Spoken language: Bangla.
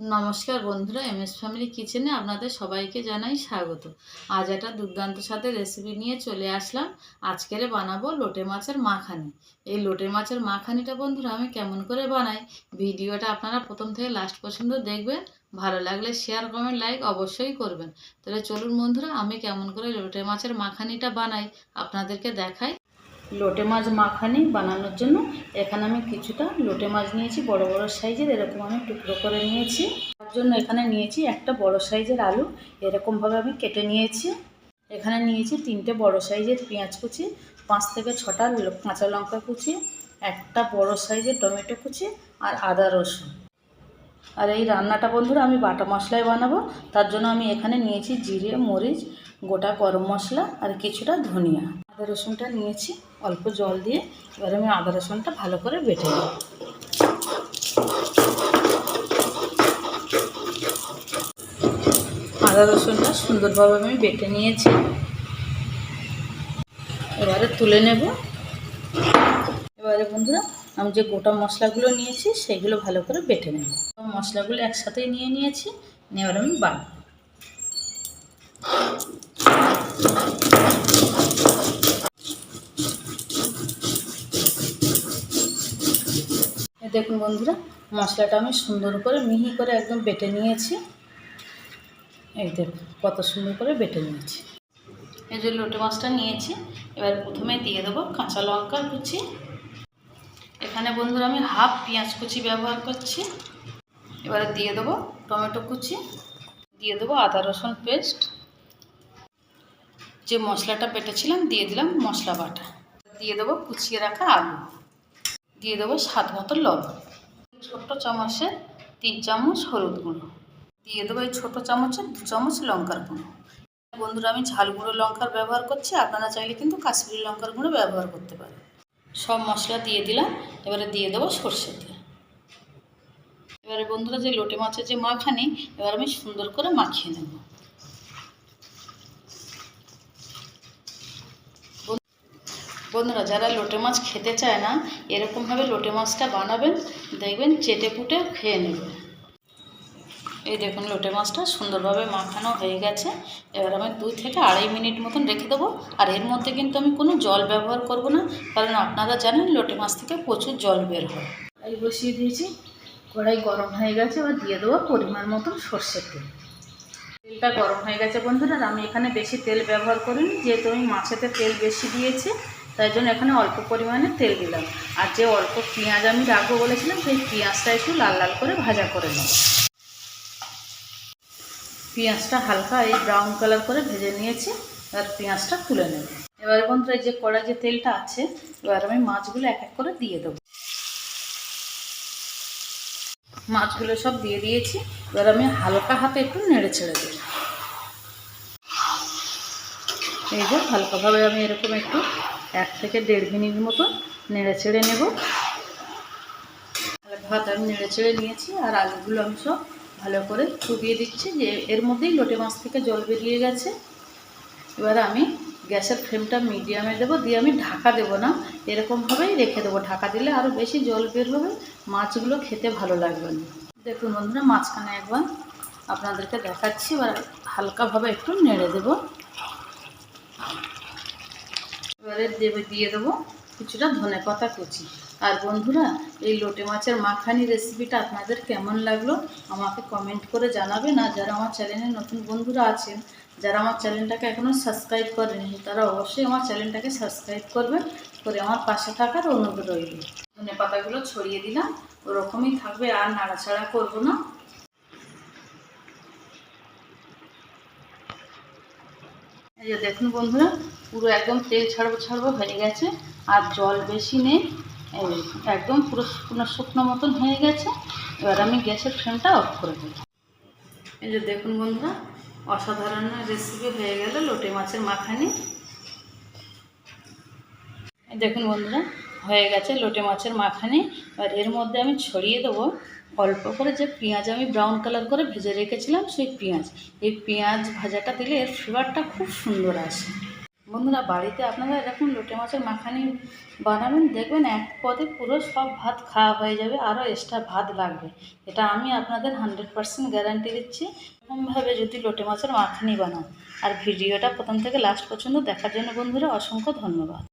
নমস্কার বন্ধুরা এম এস ফ্যামিলি কিচেনে আপনাদের সবাইকে জানাই স্বাগত। আজ একটা দুর্দান্ত সাথে রেসিপি নিয়ে চলে আসলাম। আজকেরে বানাবো লোটে মাছের মাখানি। এই লোটে মাছের মাখানিটা বন্ধুরা আমি কেমন করে বানাই, ভিডিওটা আপনারা প্রথম থেকে লাস্ট পর্যন্ত দেখবেন। ভালো লাগলে শেয়ার কমেন্ট লাইক অবশ্যই করবেন। তাহলে চলুন বন্ধুরা, আমি কেমন করে লোটে মাছের মাখানিটা বানাই, আপনাদেরকে দেখাই। লোটে মাছ মাখানি বানানোর জন্য। এখানে আমি কিছুটা লোটে মাছ নিয়েছি, বড় বড় সাইজের, এরকম আমি টুকরো করে নিয়েছি। তার জন্য এখানে নিয়েছি একটা বড় সাইজের আলু, এরকমভাবে আমি কেটে নিয়েছি। এখানে নিয়েছি তিনটে বড় সাইজের পেঁয়াজ কুচি, পাঁচ থেকে ছটা কাঁচা লঙ্কা কুচি, একটা বড় সাইজের টমেটো কুচি আর আদা রসুন। আর এই রান্নাটা বন্ধুরা আমি বাটা মশলায় বানাবো। তার জন্য আমি এখানে নিয়েছি জিরে, মরিচ গোটা গরম মশলা আর কিছুটা ধনিয়া। আদা রসুনটা নিয়েছি, অল্প জল দিয়ে। এবার আমি আদা রসুনটা ভালো করে বেটে নেব। আদা রসুনটা সুন্দরভাবে আমি বেটে নিয়েছি। এবারে তুলে নেব। এবারে বন্ধুরা, আমি যে গোটা মশলাগুলো নিয়েছি সেগুলো ভালো করে বেটে নেব। মশলাগুলো একসাথেই নিয়ে নিয়েছি নিয়ে এবার আমি বাড়ব দেখুন বন্ধুরা, মশলাটা আমি সুন্দর করে মিহি করে একদম বেটে নিয়েছি। এই দেখুন, কত সুন্দর করে বেটে নিয়েছি। এই যে লোটে মাছটা নিয়েছি, এবার প্রথমে দিয়ে দেবো কাঁচা লঙ্কা কুচি। এখানে বন্ধুরা আমি হাফ পেঁয়াজ কুচি ব্যবহার করছি। এবারে দিয়ে দেবো টমেটো কুচি, দিয়ে দেবো আদা রসুন পেস্ট। যে মশলাটা পেটেছিলাম, দিয়ে দিলাম মশলা বাটা। দিয়ে দেবো কুচিয়ে রাখা আলু। দিয়ে দেবো স্বাদ মতো লবণ। ছোট্ট চামচের তিন চামচ হলুদ গুঁড়ো। দিয়ে দেবো এই ছোটো চামচের দু চামচ লঙ্কার গুঁড়ো। বন্ধুরা, আমি ঝাল গুঁড়ো লঙ্কার ব্যবহার করছি। আপনারা চাইলে কিন্তু কাশ্মীরি লঙ্কার গুঁড়ো ব্যবহার করতে পারেন। সব মশলা দিয়ে দিলাম। এবারে দিয়ে দেবো সর্ষে তেল। এবারে বন্ধুরা, যে লোটে মাছের যে মাখানি, এবার আমি সুন্দর করে মাখিয়ে নেব। বন্ধুরা, যারা লোটে মাছ খেতে চায় না, এরকমভাবে লোটে মাছটা বানাবেন, দেখবেন চেটে পুটে খেয়ে নেবেন। এই দেখুন, লোটে মাছটা সুন্দরভাবে মাখানো হয়ে গেছে। এবার আমি দুই থেকে আড়াই মিনিট মতন রেখে দেবো। আর এর মধ্যে কিন্তু আমি কোনো জল ব্যবহার করব না, কারণ আপনারা জানেন লোটে মাছ থেকে প্রচুর জল বের হয়। এই বসিয়ে দিয়েছি, কড়াই গরম হয়ে গেছে, এবার দিয়ে দেবো পরিমাণ মতন সর্ষের তেল। তেলটা গরম হয়ে গেছে বন্ধুরা আমি এখানে বেশি তেল ব্যবহার করিনি, যেহেতু আমি মাছেতে তেল বেশি দিয়েছি তাই জন্য এখানে অল্প পরিমাণে তেল দিলাম। আর যে অল্প পেঁয়াজ আমি রাখব বলেছিলাম, সেই পেঁয়াজটা একটু লাল লাল করে ভাজা করে নেব। পেঁয়াজটা হালকা এই ব্রাউন কালার করে ভেজে নিয়েছি আর পেঁয়াজটা তুলে নেব। এবার বন্ধুরা যে কড়াই যে তেলটা আছে, এবার আমি মাছগুলো এক এক করে দিয়ে দেবো। মাছগুলো সব দিয়ে দিয়েছি, এবার আমি হালকা হাতে একটু নেড়ে ছেড়ে দেবো। এই যে হালকাভাবে আমি এরকম একটু এক থেকে দেড় মিনিট মতো নেড়ে ছেড়ে নেব। ভাত আমি নেড়ে ছেড়ে নিয়েছি আর আলুগুলো আমি সব ভালো করে চুবিয়ে দিচ্ছি যে এর মধ্যেই লোটে মাছ থেকে জল বেরিয়ে গেছে। এবার আমি গ্যাসের ফ্লেমটা মিডিয়ামে দেবো, দিয়ে আমি ঢাকা দেবো না, এরকমভাবেই রেখে দেবো। ঢাকা দিলে আরও বেশি জল বের হবে, মাছগুলো খেতে ভালো লাগবে না। দেখুন বন্ধুরা, মাঝখানে একবার আপনাদেরকে দেখাচ্ছি, এবার হালকাভাবে একটু নেড়ে দেবো। এবারে দেবে, দিয়ে দেবো কিছুটা ধনে পাতা কুচি। আর বন্ধুরা, এই লোটে মাছের মাখানি রেসিপিটা আপনাদের কেমন লাগল আমাকে কমেন্ট করে জানাবেন। আর যারা আমার চ্যানেলে নতুন বন্ধুরা আছেন, যারা আমার চ্যানেলটাকে এখনও সাবস্ক্রাইব করেনি তারা অবশ্যই আমার চ্যানেলটাকে সাবস্ক্রাইব করবেন, করে আমার পাশে থাকার অনুরোধ রইল। ধনে পাতাগুলো ছড়িয়ে দিলাম, ওরকমই থাকবে, আর নাড়াচাড়া করব না। এই যে দেখুন বন্ধুরা, পুরো একদম তেল ছাড়বো ছাড়বো হয়ে গেছে, আর জল বেশি নেই। একদম পুরো শুকনো শুকনো মতন হয়ে গেছে। এবার আমি গ্যাসের ফ্লেমটা অফ করে দিই এই যে দেখুন বন্ধুরা, অসাধারণ রেসিপি হয়ে গেল লোটে মাছের মাখানি। দেখুন বন্ধুরা হয়ে গেছে লোটে মাছের মাখানি। আর এর মধ্যে আমি ছড়িয়ে দেবো অল্প করে যে পেঁয়াজ আমি ব্রাউন কালার করে ভেজে রেখেছিলাম সেই পেঁয়াজ। এই পেঁয়াজ ভাজাটা দিলে এর ফ্লেভারটা খুব সুন্দর আসে। বন্ধুরা, বাড়িতে আপনারা এরকম লোটে মাছের মাখানি বানাবেন, দেখবেন এক পদে পুরো সব ভাত খাওয়া হয়ে যাবে, আরও এক্সট্রা ভাত লাগবে। এটা আমি আপনাদের হান্ড্রেড পার্সেন্ট গ্যারান্টি দিচ্ছি। এরকমভাবে যদি লোটে মাছের মাখানি বানান আর ভিডিওটা প্রথম থেকে লাস্ট পর্যন্ত দেখার জন্য বন্ধুরা অসংখ্য ধন্যবাদ।